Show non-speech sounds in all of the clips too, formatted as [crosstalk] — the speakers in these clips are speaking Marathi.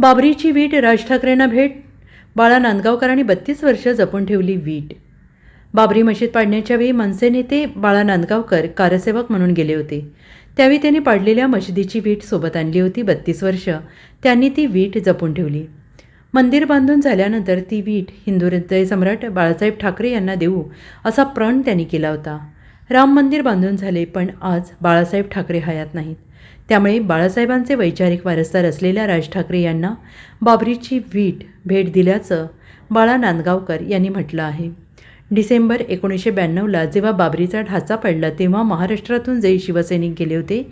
बाबरीची वीट राज ठाकरेंना भेट. बाळा नांदगावकरांनी बत्तीस वर्ष जपून ठेवली वीट. बाबरी मशीद पाडण्याच्या वेळी मनसे नेते बाळा नांदगावकर कारसेवक म्हणून गेले होते. त्यावेळी त्यांनी पाडलेल्या मशिदीची वीट सोबत आणली होती बत्तीस वर्ष. त्यांनी ती वीट जपून ठेवली. मंदिर बांधून झाल्यानंतर ती वीट हिंदू हृदय सम्राट बाळासाहेब ठाकरे यांना देऊ असा प्रण त्यांनी केला होता. राम मंदिर बांधून झाले पण आज बाळासाहेब ठाकरे हयात नाहीत. त्यामुळे बाळासाहेबांचे वैचारिक वारसदार असलेल्या राज ठाकरे यांना बाबरीची वीट भेट दिल्याचं बाळा नांदगावकर यांनी म्हटलं आहे. डिसेंबर एकोणीसशे ब्याण्णवला जेव्हा बाबरीचा ढाचा पडला तेव्हा महाराष्ट्रातून जे शिवसैनिक गेले होते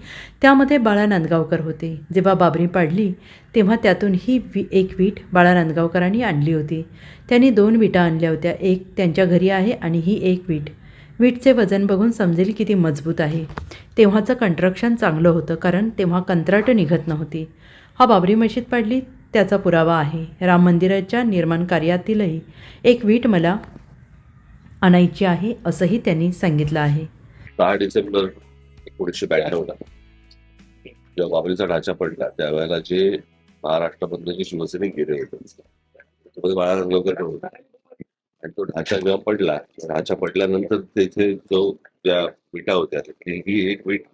त्यामध्ये बाळा नांदगावकर होते. जेव्हा बाबरी पाडली तेव्हा त्यातून ही वी एक वीट बाळा नांदगावकरांनी आणली होती. त्यांनी दोन विटा आणल्या होत्या. एक त्यांच्या घरी आहे आणि ही एक वीट वीटचे वजन बघून समजेल किती मजबूत आहे. तेव्हाचं कंट्रक्शन चांगलं होतं कारण तेव्हा कंत्राटं निघत नव्हती. हा बाबरी मशीद पाडली त्याचा पुरावा आहे. राम मंदिराच्या निर्माण कार्यातीलही एक वीट मला आणायची आहे असंही त्यांनी सांगितलं आहे. सहा डिसेंबर एकोणीसशे ब्याण्णवला जेव्हा बाबरीचा ढाचा पडला त्यावेळेला जे महाराष्ट्रामधले जे शिवसैनिक गेले होते त्यामध्ये बाळा रंगवकर होते. आणि तो ढाचा जेव्हा पडला ढाचा पडल्यानंतर तिथे जो त्या विटा होत्या ही एक वीट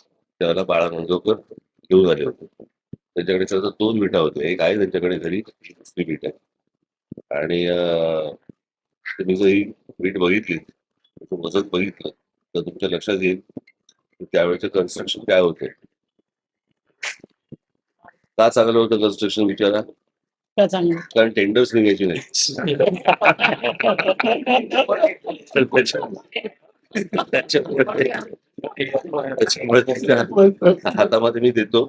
त्याला बाळा मंजोकर घेऊन आले होते. त्यांच्याकडे सतत दोन विटा होत्या एक आहे त्यांच्याकडे घरी दुसरी वीट आहे. आणि तुम्ही जर ही वीट बघितली त्याचं वजन बघितलं तर तुमच्या लक्षात येईल की त्यावेळेचं कन्स्ट्रक्शन काय होते. का चांगलं होतं कन्स्ट्रक्शन विचारा. का चांगलं कारण टेंडर्स निघायची नाही. हातामध्ये मी देतो.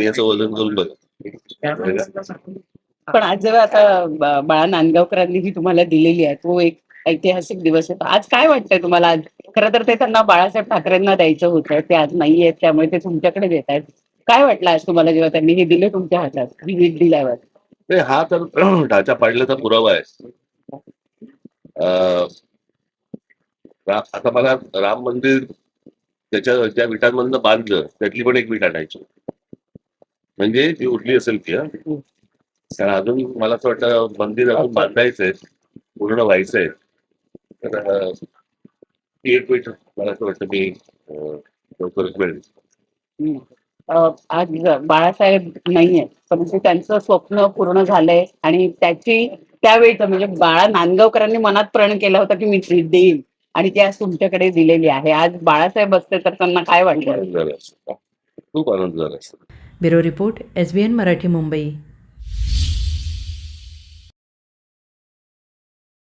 याचं वजन करून बघा. पण आज जेव्हा आता बाळा नांदगावकरांनी ही तुम्हाला दिलेली आहे तो एक ऐतिहासिक दिवस होता आज काय वाटतंय तुम्हाला? आज खरं तर ते त्यांना बाळासाहेब ठाकरेंना द्यायचं होतं. ते आज नाही आहेत त्यामुळे ते तुमच्याकडे देत आहेत काय वाटलं आज तुम्हाला जेव्हा त्यांनी हे दिलं तुमच्या हातात? ही दिल्यावर. नाही हा तर [clears throat] ढाचा पाडल्याचा पुरावा आहे. अं, आता मला राम मंदिर त्याच्या ज्या विटांमधनं बांधलं त्यातली पण एक विट आणायची. म्हणजे ती उरली असेल ती कारण अजून मला असं वाटतं मंदिर अजून बांधायचंय पूर्ण व्हायचंय. तर ती एक पीठ मला असं वाटतं मी लवकरच मिळेल. आज बाळासाहेब नाहीये परंतु त्यांचं स्वप्न पूर्ण झालंय आणि त्याची त्यावेळेचं म्हणजे बाळा नांदगावकरांनी मनात प्रण केला होता की मी ट्रीट देईन आणि ती आज तुमच्याकडे दिलेली आहे. आज बाळासाहेब असते तर त्यांना काय वाटलं खूप आनंद झाला. Bureau report S B N Marathi Mumbai.